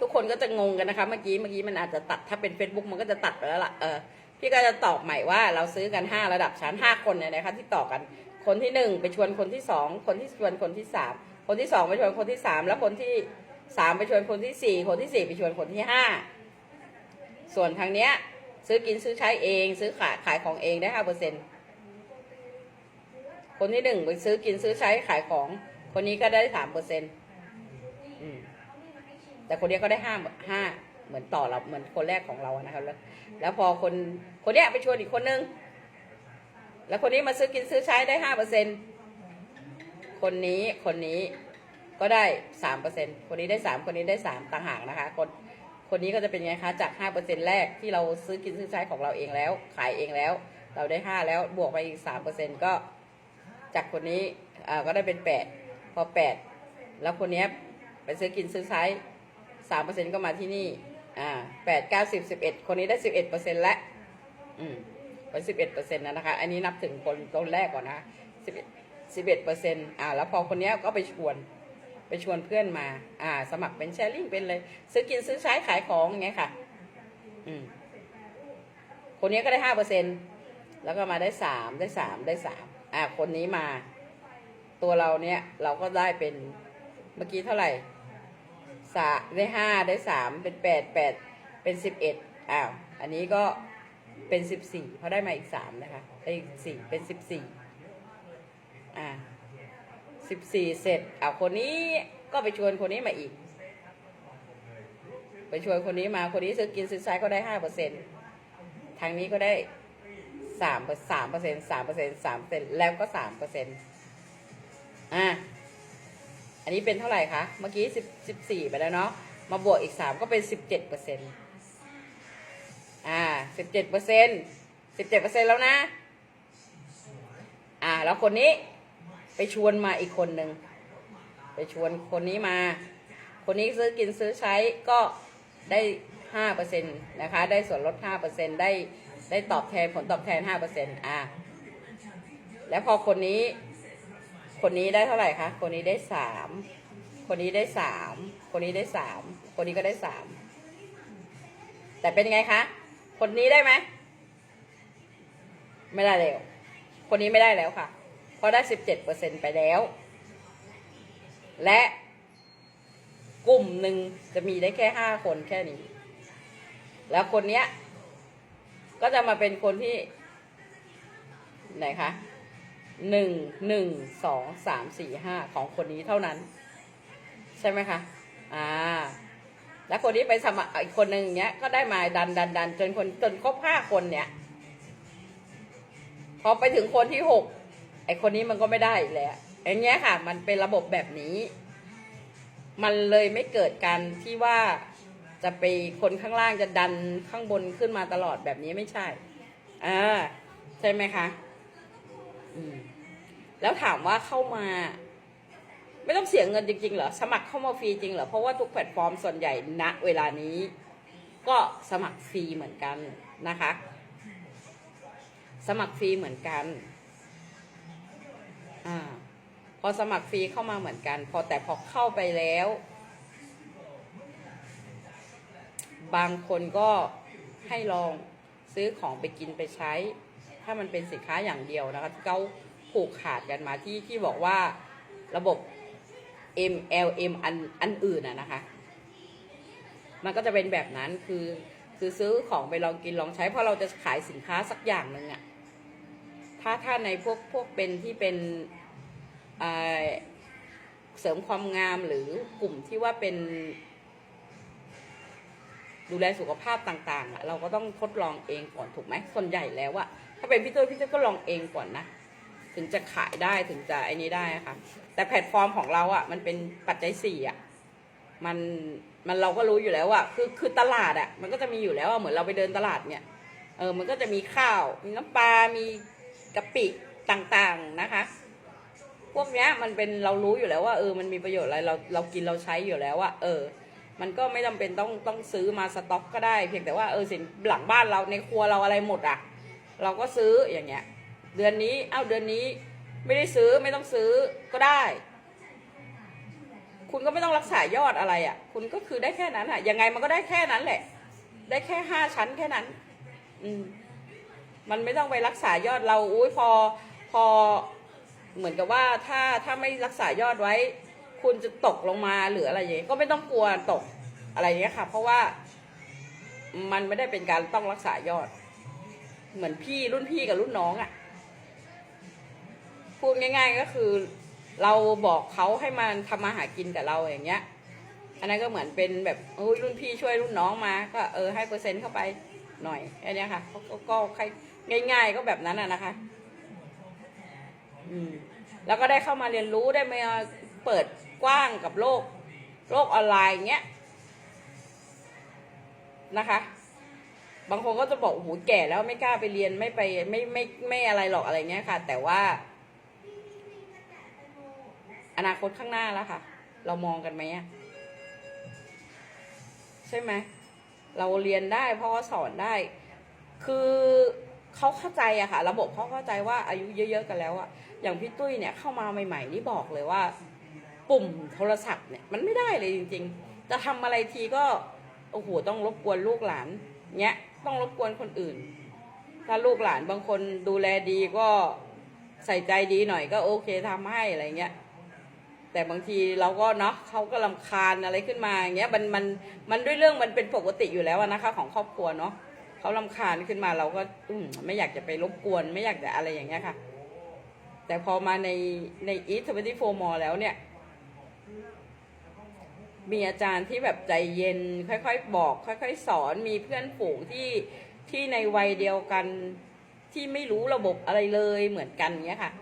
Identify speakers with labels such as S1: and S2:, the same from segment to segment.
S1: ทุกคนก็จะงงกันนะคะ เมื่อกี้เมื่อกี้มันอาจจะตัดถ้าเป็น Facebook มันก็จะตัดไปแล้วล่ะเออพี่ก็จะตอบใหม่ว่าเราซื้อกันห้าระดับชั้นห้าคนเนี่ยนะคะที่ต่อกันคนที่หนึ่งไปชวนคนที่สองคนที่ชวนคนที่สามคนที่สองไปชวนคนที่สามแล้วคนที่สามไปชวนคนที่สี่คนที่สี่ไปชวนคนที่ห้าส่วนทางเนี้ยซื้อกินซื้อใช้เอง ซื้อขายขายของเองได้ห้าเปอร์เซ็นคนที่หนึ่งไปซื้อกินซื้อใช้ขายของ คนนี้ก็ได้สามเปอร์เซ็นต์ แต่คนเนี้ยก็ได้ห้าห้าเหมือนต่อเราเหมือนคนแรกของเราอะนะครับแล้วแล้วพอคนคนเนี้ยไปชวนอีกคนนึง แล้วคนนี้มาซื้อกินซื้อใช้ได้ห้าเปอร์เซ็นคนนี้คนนี้ก็ได้สามเปอร์เซ็นคนนี้ได้สามคนนี้ได้สามต่างหากนะคะ คนคนนี้ก็จะเป็นไงคะจากห้าเปอร์เซ็นแรกที่เราซื้อกินซื้อใช้ของเราเองแล้ว ขายเองแล้ว เราได้ห้าแล้วบวกไปอีกสามเปอร์เซ็นก็จากคนนี้อ่าก็ได้เป็นแปดพอแปดแล้วคนนี้ไปซื้อกินซื้อใช้ สามเปอร์เซ็นก็มาที่นี่ อ่าแปดเก้าสิบสิบเอ็ดคนนี้ได้สิบเอ็ดเปอร์เซ็นต์ละอืมเป็นสิบเอ็ดเปอร์เซ็นต์นะคะ อันนี้นับถึงคนคนแรกก่อนนะสิบเอ็ดสิบเอ็ดเปอร์เซ็นต์อ่า แล้วพอคนนี้ก็ไปชวนไปชวนเพื่อนมา อ่า สมัครเป็นแชร์ลิงเป็นเลย ซื้อกินซื้อใช้ขายของอย่างเงี้ยค่ะ อืม คนนี้ก็ได้ห้าเปอร์เซ็นต์แล้วก็มาได้สามได้สามได้สามอ่า คนนี้มา ตัวเราเนี่ยเราก็ได้เป็นเมื่อกี้เท่าไหร่ สาได้ห้าได้สามเป็นแปดแปดเป็นสิบเอ็ดอ้าว อันนี้ก็เป็นสิบสี่เพราะได้มาอีกสามนะคะได้อีกสี่เป็นสิบสี่อ่าสิบสี่เสร็จอ้าวคนนี้ก็ไปชวนคนนี้มาอีก ไปชวนคนนี้มาคนนี้ซื้อกินซื้อใช้ก็ได้ห้าเปอร์เซ็นทางนี้ก็ได้สามสามเปอร์เซ็นสามเปอร์เซ็นสามเปอร์เซ็นแล้วก็สามเปอร์เซ็นอะ อันนี้เป็นเท่าไหร่คะ เมื่อกี้สิบสิบสี่ไปแล้วเนาะ มาบวกอีกสามก็เป็นสิบเจ็ดเปอร์เซ็นต์อ่าสิบเจ็ดเปอร์เซ็นต์สิบเจ็ดเปอร์เซ็นต์แล้วนะ อ่า แล้วคนนี้ไปชวนมาอีกคนหนึ่ง ไปชวนคนนี้มา คนนี้ซื้อกินซื้อใช้ก็ได้ห้าเปอร์เซ็นต์นะคะ ได้ส่วนลดห้าเปอร์เซ็นต์ได้ได้ตอบแทนผลตอบแทนห้าเปอร์เซ็นต์อะแล้วพอคนนี้ คนนี้ได้เท่าไหร่คะ คนนี้ได้สาม คนนี้ได้สาม คนนี้ได้สาม คนนี้ก็ได้สาม แต่เป็นยังไงคะ คนนี้ได้ไหม ไม่ได้แล้ว คนนี้ไม่ได้แล้วค่ะ เพราะได้สิบเจ็ดเปอร์เซ็นไปแล้ว และกลุ่มหนึ่งจะมีได้แค่ห้าคนแค่นี้ แล้วคนเนี้ย ก็จะมาเป็นคนที่ ไหนคะ หนึ่งหนึ่งสองสามสี่ห้าของคนนี้เท่านั้น ใช่ไหมคะ อ่า แล้วคนนี้ไปสมัครอีกคนหนึ่งอย่างเงี้ยก็ได้มาดันดันดันจนคนจนครบห้าคนเนี้ยพอไปถึงคนที่หกไอคนนี้มันก็ไม่ได้อีกแล้วอย่างเงี้ยค่ะ มันเป็นระบบแบบนี้ มันเลยไม่เกิดการที่ว่าจะไปคนข้างล่างจะดันข้างบนขึ้นมาตลอดแบบนี้ไม่ใช่อ่าใช่ไหมคะ อืม แล้วถามว่าเข้ามา ไม่ต้องเสียเงินจริงๆเหรอสมัครเข้ามาฟรีจริงเหรอเพราะว่าทุกแพลตฟอร์มส่วนใหญ่ณเวลานี้ ก็สมัครฟรีเหมือนกันนะคะ สมัครฟรีเหมือนกันอ่าพอสมัครฟรีเข้ามาเหมือนกัน พอแต่พอเข้าไปแล้ว บางคนก็ให้ลองซื้อของไปกินไปใช้ ถ้ามันเป็นสินค้าอย่างเดียวนะคะเขา ผูกขาดกันมาที่ที่บอกว่าระบบ MLM อันอันอื่นอะนะคะ มันก็จะเป็นแบบนั้นคือคือซื้อของไปลองกินลองใช้เพราะเราจะขายสินค้าสักอย่างหนึ่งอะถ้าถ้าในพวกพวกเป็นที่เป็นเเสริมความงามหรือกลุ่มที่ว่าเป็น ดูแลสุขภาพต่าง ๆอะเราก็ต้องทดลองเองก่อนถูกไหมส่วนใหญ่แล้วอะถ้าเป็นพี่ตุ้ยพี่ตุ้ยก็ลองเองก่อนนะ ถึงจะขายได้ถึงจะไอ้นี้ได้ค่ะ แต่แพลตฟอร์มของเราอะมันเป็นปัจจัยสี่อะมันมันเราก็รู้อยู่แล้วอะคือคือตลาดอะมันก็จะมีอยู่แล้วอะเหมือนเราไปเดินตลาดเนี่ยเออมันก็จะมีข้าว มีน้ำปลา มีกะปิต่างๆนะคะ พวกเนี้ยมันเป็นเรารู้อยู่แล้วว่าเออมันมีประโยชน์อะไรเราเรากินเราใช้อยู่แล้วว่าเออ มันก็ไม่จำเป็นต้องต้องซื้อมาสต็อกก็ได้ เพียงแต่ว่าเออสินหลังบ้านเราในครัวเราอะไรหมดอะ เราก็ซื้ออย่างเงี้ย เดือนนี้ เอ้าเดือนนี้ ไม่ได้ซื้อไม่ต้องซื้อก็ได้ คุณก็ไม่ต้องรักษายอดอะไรอะ่ะ คุณก็คือได้แค่นั้นอะ่ะ ยังไงมันก็ได้แค่นั้นแหละ ได้แค่ห้าชั้นแค่นั้น อืม มันไม่ต้องไปรักษายอดเราอุ้ยพอ พอเหมือนกับว่าถ้าถ้าไม่รักษายอดไว้ คุณจะตกลงมาหรืออะไรอย่างเงี้ยก็ไม่ต้องกลัวตกอะไรอย่างเงี้ยค่ะ เพราะว่ามันไม่ได้เป็นการต้องรักษายอด เหมือนพี่รุ่นพี่กับรุ่นน้องอะ่ะ พูดง่าย ๆก็คือ เราบอกเขาให้มันทำมาหากินกับเราอย่างเงี้ย อันนั้นก็เหมือนเป็นแบบโอ้ยรุ่นพี่ช่วยรุ่นน้องมา ก็เออให้เปอร์เซ็นต์เข้าไปหน่อยแค่เนี้ยค่ะก็ก็ใครง่าย ๆ ก็แบบนั้นอะนะคะ อืมแล้วก็ได้เข้ามาเรียนรู้ได้มาเปิดกว้างกับโลก โลกออนไลน์เงี้ยนะคะ บางคนก็จะบอกโอ้โหแก่แล้วไม่กล้าไปเรียนไม่ไปไม่ไม่ไม่อะไรหรอกอะไรเงี้ยค่ะ แต่ว่า อนาคตข้างหน้าแล้วค่ะ เรามองกันไหมอะใช่ไหมเราเรียนได้เพราะว่าสอนได้ คือเขาเข้าใจอะค่ะ ระบบเขาเข้าใจว่าอายุเยอะๆกันแล้วอะอย่างพี่ตุ้ยเนี่ยเข้ามาใหม่ๆนี่บอกเลยว่า ปุ่มโทรศัพท์เนี่ยมันไม่ได้เลยจริง ๆ จะทำอะไรทีก็โอ้โหต้องรบกวนลูกหลานเนี้ยต้องรบกวนคนอื่น ถ้าลูกหลานบางคนดูแลดีก็ใส่ใจดีหน่อยก็โอเคทำให้อะไรเงี้ย แต่บางทีเราก็เนาะเขาก็ลำคาญอะไรขึ้นมาอย่างเงี้ยมันมันมันด้วยเรื่องมันเป็นปกติอยู่แล้วนะคะ ของครอบครัวเนาะเขาลำคาญขึ้นมาเราก็อืมไม่อยากจะไปรบกวน ไม่อยากจะอะไรอย่างเงี้ยค่ะ แต่พอมาในในอีทเวนตี้โฟมอแล้วเนี่ย มีอาจารย์ที่แบบใจเย็น ค่อยๆบอก ค่อย ๆ สอนมีเพื่อนฝูงที่ที่ในวัยเดียวกันที่ไม่รู้ระบบอะไรเลยเหมือนกันเงี้ยค่ะ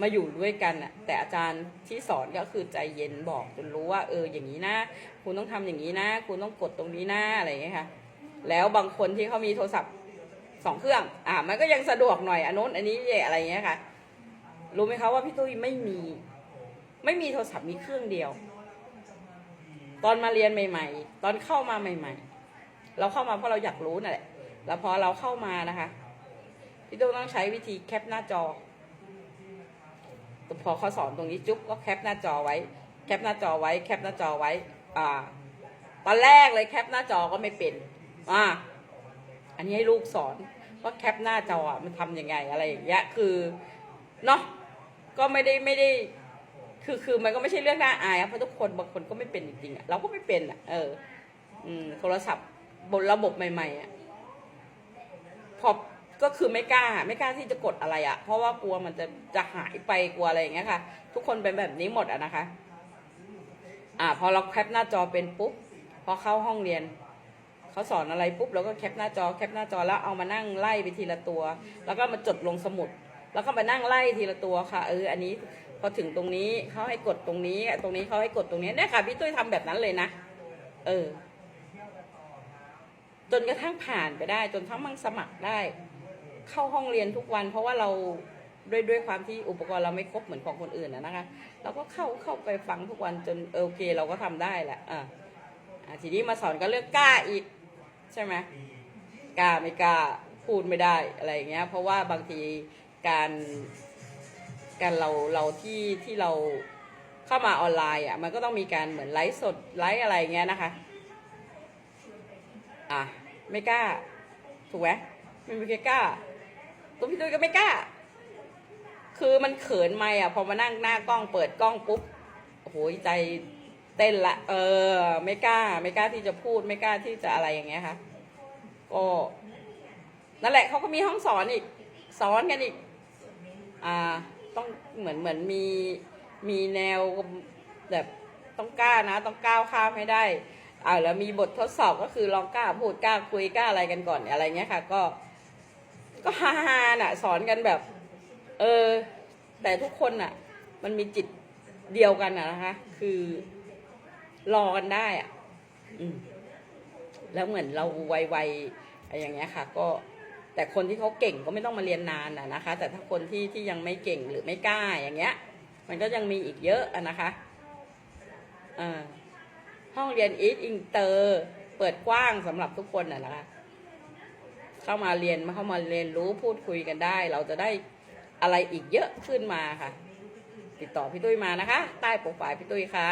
S1: มาอยู่ด้วยกันอะแต่อาจารย์ที่สอนก็คือใจเย็นบอกจนรู้ว่า เอออย่างนี้นะคุณต้องทำอย่างนี้นะคุณต้องกดตรงนี้นะอะไรอย่างเงี้ยค่ะ แล้วบางคนที่เขามีโทรศัพท์สองเครื่อง อ่า มันก็ยังสะดวกหน่อยอันโน้นอันนี้อะไรอย่างเงี้ยค่ะ รู้ไหมคะว่าพี่ตุ้ยไม่มี ไม่มีโทรศัพท์มีเครื่องเดียว ตอนมาเรียนใหม่ ๆ ตอนเข้ามาใหม่ ๆ เราเข้ามาเพราะเราอยากรู้นั่นแหละแล้วพอเราเข้ามานะคะ พี่ตุ้ยต้องใช้วิธีแคปหน้าจอ พอเขาสอนตรงนี้จุ๊บก็แคปหน้าจอไว้ แคปหน้าจอไว้ แคปหน้าจอไว้ อ่า ตอนแรกเลยแคปหน้าจอก็ไม่เป็นอ่าอันนี้ให้ลูกสอนว่าแคปหน้าจออะมันทำยังไงอะไรอย่างเงี้ยคือเนาะก็ไม่ได้ไม่ได้ คือคือมันก็ไม่ใช่เรื่องน่าอายอะเพราะทุกคนบางคนก็ไม่เป็นจริงๆเราก็ไม่เป็นอะเออ อืมโทรศัพท์บนระบบใหม่ๆอะพอ ก็คือไม่กล้าไม่กล้าที่จะกดอะไรอะเพราะว่ากลัวมันจะจะหายไปกลัวอะไรอย่างเงี้ยค่ะ ทุกคนเป็นแบบนี้หมดอะนะคะ อ่า พอเราแคปหน้าจอเป็นปุ๊บพอเข้าห้องเรียนเขาสอนอะไรปุ๊บเราก็แคปหน้าจอแคปหน้าจอแล้วเอามานั่งไล่ไปทีละตัว แล้วก็มาจดลงสมุด แล้วก็มานั่งไล่ทีละตัวค่ะ เอออันนี้พอถึงตรงนี้เขาให้กดตรงนี้ ตรงนี้เขาให้กดตรงนี้เนี่ยค่ะพี่ตุ้ยทำแบบนั้นเลยนะเออจนกระทั่งผ่านไปได้ จนทั้งมั่งสมัครได้ เข้าห้องเรียนทุกวัน เพราะว่าเราด้วยด้วยความที่อุปกรณ์เราไม่ครบเหมือนของคนอื่นนะนะคะ เราก็เข้าเข้าไปฟังทุกวันจนโอเค เราก็ทำได้แหละอ่าทีนี้มาสอนก็เรื่องกล้าอีก ใช่ไหมกล้าไม่กล้าพูดไม่ได้อะไรอย่างเงี้ย เพราะว่าบางทีการการเราเราที่ที่เราเข้ามาออนไลน์อะมันก็ต้องมีการเหมือนไลฟ์สดไลฟ์อะไรอย่างเงี้ยนะคะ อะไม่กล้าถูกไหมไม่มีใครกล้า ตัวพี่ตุ้ยก็ไม่กล้า คือมันเขินไม่อะ พอมานั่งหน้ากล้องเปิดกล้องปุ๊บโอ้โหใจเต้นละ เออ ไม่กล้า ไม่กล้าที่จะพูดไม่กล้าที่จะอะไรอย่างเงี้ยค่ะก็นั่นแหละเขาก็มีห้องสอนอีก สอนกันอีก อ่า ต้องเหมือนเหมือนมีมีแนวแบบต้องกล้านะ ต้องก้าวข้ามให้ได้อ่าแล้วมีบททดสอบก็คือลองกล้าพูดกล้าคุยกล้าอะไรกันก่อนอะไรเงี้ยค่ะ ก็ ก็ฮาฮาๆน่ะ สอนกันแบบ เออ แต่ทุกคนน่ะ มันมีจิตเดียวกันน่ะนะคะ คือรอกันได้อะ อืม แล้วเหมือนเราวัยๆอะไรอย่างเงี้ยค่ะ ก็แต่คนที่เขาเก่งก็ไม่ต้องมาเรียนนานน่ะนะคะ แต่ถ้าคนที่ที่ยังไม่เก่งหรือไม่กล้าอย่างเงี้ย มันก็ยังมีอีกเยอะอะนะคะอ่าห้องเรียนอีทอิงเตอร์ เปิดกว้างสำหรับทุกคนน่ะนะคะ เข้ามาเรียนมาเข้ามาเรียนรู้พูดคุยกันได้ เราจะได้อะไรอีกเยอะขึ้นมาค่ะ ติดต่อพี่ตุ้ยมานะคะ ใต้โปรไฟล์พี่ตุ้ยค่ะ